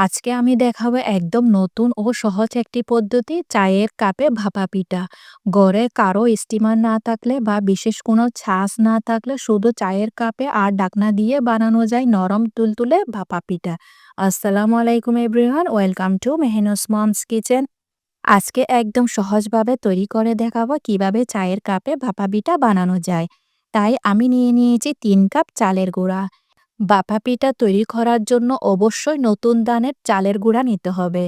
আজকে আমি দেখাবো একদম নতুন ও সহজ একটি পদ্ধতি, চায়ের কাপে ভাপা পিঠা। গড়ে কারও স্টিমার না থাকলে বা বিশেষ কোনো ছাঁচ না থাকলে শুধু চায়ের কাপে আর ডাকনা দিয়ে বানানো যায় নরম তুলতুলে ভাপা পিঠা। আসসালামু আলাইকুম everyone, welcome to Mehnu's mom's kitchen. আজকে একদম সহজভাবে তৈরি করে দেখাবো কীভাবে চায়ের কাপে ভাপা পিঠা বানানো যায়। তাই আমি নিয়ে নিয়েছি তিন কাপ চালের গুঁড়া। বাপা পিঠা তৈরি করার জন্য অবশ্যই নতুন দানের চালের গুঁড়া নিতে হবে।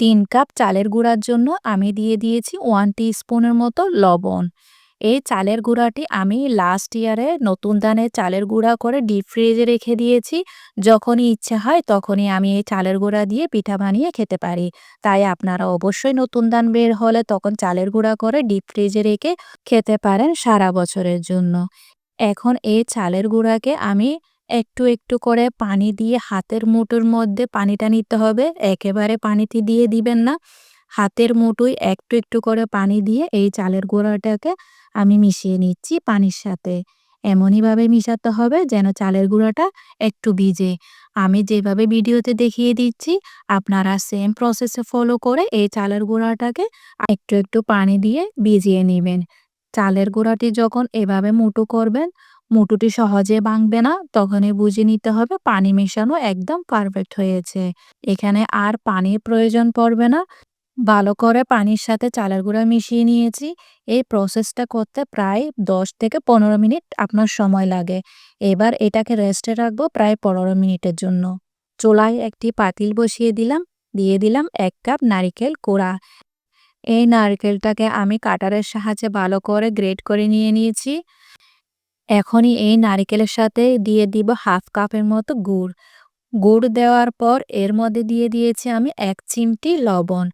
তিন কাপ চালের গুঁড়ার জন্য আমি দিয়ে দিয়েছি ওয়ান স্পুনের মতো লবণ। এই চালের গুঁড়াটি আমি লাস্ট ইয়ারে নতুন দানের চালের গুঁড়া করে ডিপ ফ্রিজে রেখে দিয়েছি। যখনই ইচ্ছে হয় তখনই আমি এই চালের গুঁড়া দিয়ে পিঠা বানিয়ে খেতে পারি। তাই আপনারা অবশ্যই নতুন দান বের হলে তখন চালের গুঁড়া করে ডিপ ফ্রিজে রেখে খেতে পারেন সারা বছরের জন্য। এখন এই চালের গুঁড়াকে আমি একটু একটু করে পানি দিয়ে হাতের মুঠোর মধ্যে পানিটা নিতে হবে। একেবারে পানিতে দিয়ে দিবেন না। হাতের মুঠোয় একটু একটু করে পানি দিয়ে এই চালের গুঁড়াটাকে আমি মিশিয়ে নিচ্ছি পানির সাথে। এমনইভাবে মিশাতে হবে যেন চালের গুঁড়াটা একটু ভিজে। আমি যেভাবে ভিডিওতে দেখিয়ে দিচ্ছি, আপনারা সেম প্রসেসে ফলো করে এই চালের গুঁড়াটাকে একটু একটু পানি দিয়ে ভিজিয়ে নেবেন। চালের গুঁড়াটি যখন এভাবে মুঠো করবেন মুটুটি সহজে ভাঙবে না, তখনই বুঝে নিতে হবে পানি মেশানো একদম পারফেক্ট হয়েছে। এখানে আর পানির প্রয়োজন পড়বে না। ভালো করে পানির সাথে চালের গুঁড়া মিশিয়ে নিয়েছি। এই প্রসেসটা করতে প্রায় দশ থেকে পনেরো মিনিট আপনার সময় লাগে। এবার এটাকে রেস্টে রাখব প্রায় পনেরো মিনিটের জন্য। চোলায় একটি পাতিল বসিয়ে দিলাম। দিয়ে দিলাম এক কাপ নারিকেল কোড়া। এই নারকেলটাকে আমি কাটারের সাহায্যে ভালো করে গ্রেট করে নিয়ে নিয়েছি। এখনই এই নারিকেলের সাথে দিয়ে দিব হাফ কাপের মতো গুড়। গুড় দেওয়ার পর এর মধ্যে দিয়ে দিয়েছি আমি এক চিমটি লবণ।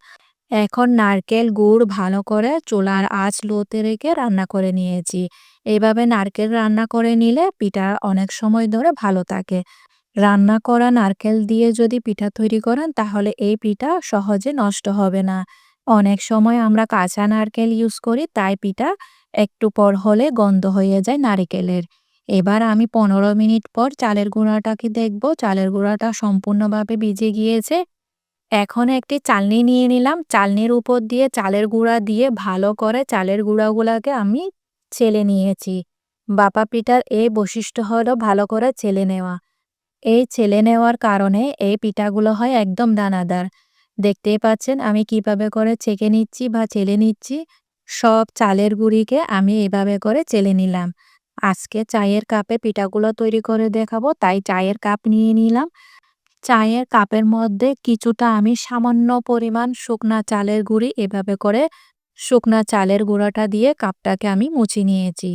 এখন নারকেল গুড় ভালো করে চুলার আঁচ লোতে রেখে রান্না করে নিয়েছি। এভাবে নারকেল রান্না করে নিলে পিঠা অনেক সময় ধরে ভালো থাকে। রান্না করা নারকেল দিয়ে যদি পিঠা তৈরি করেন তাহলে এই পিঠা সহজে নষ্ট হবে না। অনেক সময় আমরা কাঁচা নারকেল ইউজ করি, তাই পিঠা একটু পর হলে গন্ধ হয়ে যায় নারিকেলের। এবার আমি পনেরো মিনিট পর চালের গুঁড়াটাকে দেখব। চালের গুঁড়াটা সম্পূর্ণভাবে ভিজে গিয়েছে। এখন একটি চালনি নিয়ে নিলাম। চালনির উপর দিয়ে চালের গুঁড়া দিয়ে ভালো করে চালের গুঁড়াগুলোকে আমি ছেলে নিয়েছি। বাপা পিঠার এই বৈশিষ্ট্য হলো ভালো করে ছেলে নেওয়া। এই ছেলে নেওয়ার কারণে এই পিঠাগুলো হয় একদম দানাদার। দেখতেই পাচ্ছেন আমি কীভাবে করে ছেঁকে নিচ্ছি বা ছেলে নিচ্ছি। সব চালের গুঁড়িকে আমি এভাবে করে চেলে নিলাম। আজকে চায়ের কাপে পিঠাগুলো তৈরি করে দেখাবো, তাই চায়ের কাপ নিয়ে নিলাম। চায়ের কাপের মধ্যে কিছুটা আমি সামান্য পরিমাণ শুকনা চালের গুঁড়ি এভাবে করে শুকনা চালের গুঁড়াটা দিয়ে কাপটাকে আমি মুছে নিয়েছি।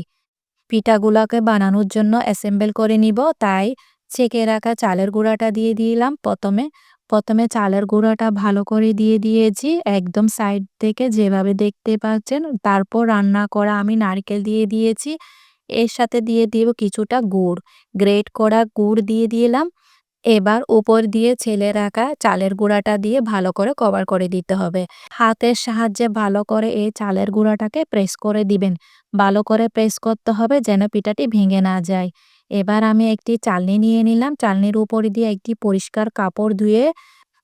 পিঠাগুলোকে বানানোর জন্য অ্যাসেম্বল করে নিব, তাই ছেঁকে রাখা চালের গুঁড়াটা দিয়ে দিলাম প্রথমে। প্রথমে চালের গুঁড়াটা ভালো করে দিয়ে দিয়েছি, একদম সাইড থেকে যেভাবে দেখতে পাচ্ছেন, তারপর রান্না করা আমি নারকেল দিয়ে দিয়েছি, এর সাথে দিয়ে দিব কিছুটা গুড় গ্রেট করা গুড় দিয়ে দিলাম, এবার উপর দিয়ে ছেলে রাখা চালের গুঁড়াটা দিয়ে ভালো করে কভার করে দিতে হবে, হাতের সাহায্যে ভালো করে এই চালের গুঁড়াটাকে প্রেস করে দিবেন, ভালো করে প্রেস করতে হবে যেন পিঠাটি ভেঙে না যায়। এবার আমি একটি চালনি নিয়ে নিলাম। চালনির উপরে দিয়ে একটি পরিষ্কার কাপড় ধুয়ে,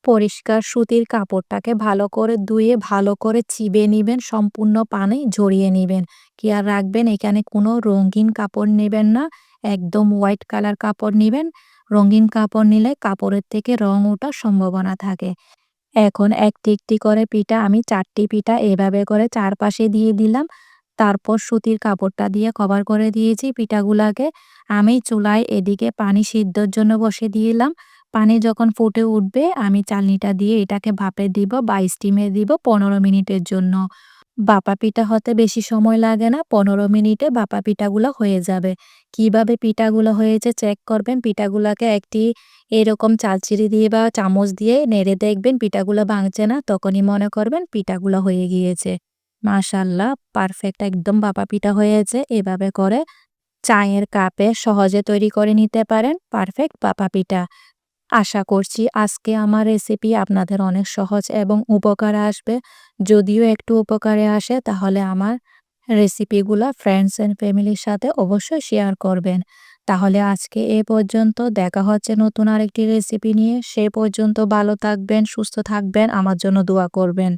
পরিষ্কার সুতির কাপড়টাকে ভালো করে ধুয়ে, ভালো করে চিবে নিবেন, সম্পূর্ণ পানি ঝরিয়ে নেবেন। কি আর রাখবেন? এখানে কোনো রঙিন কাপড় নেবেন না, একদম হোয়াইট কালার কাপড় নেবেন। রঙিন কাপড় নিলে কাপড়ের থেকে রং ওঠার সম্ভাবনা থাকে। এখন একটি একটি করে পিঠা, আমি চারটি পিঠা এভাবে করে চারপাশে দিয়ে দিলাম। তারপর সুতির কাপড়টা দিয়ে কভার করে দিয়েছি পিঠাগুলাকে। আমি চুলায় এদিকে পানি সিদ্ধর জন্য বসে দিলাম। পানি যখন ফুটে উঠবে, আমি চালনিটা দিয়ে এটাকে ভাপে দিব বা স্টিমে দিব পনেরো মিনিটের জন্য। বাপা পিঠা হতে বেশি সময় লাগে না, পনেরো মিনিটে বাপা পিঠাগুলো হয়ে যাবে। কীভাবে পিঠাগুলো হয়েছে চেক করবেন, পিঠাগুলোকে একটি এরকম চালচিরি দিয়ে বা চামচ দিয়ে নেড়ে দেখবেন, পিঠাগুলো ভাঙছে না, তখনই মনে করবেন পিঠাগুলো হয়ে গিয়েছে। মাশাল্লাহ পারফেক্ট একদম বাপা পিঠা হয়েছে এভাবে করে চায়ের কাপে সহজে তৈরি করে নিতে পারেন পারফেক্ট বাপা পিঠা। আশা করছি আজকে আমার রেসিপি আপনাদের অনেক সহজ এবং উপকারে আসবে। যদিও একটু উপকারে আসে, তাহলে আমার রেসিপিগুলো ফ্রেন্ডস অ্যান্ড ফ্যামিলির সাথে অবশ্যই শেয়ার করবেন। তাহলে আজকে এ পর্যন্ত, দেখা হচ্ছে নতুন আরেকটি রেসিপি নিয়ে। সে পর্যন্ত ভালো থাকবেন, সুস্থ থাকবেন, আমার জন্য দোয়া করবেন।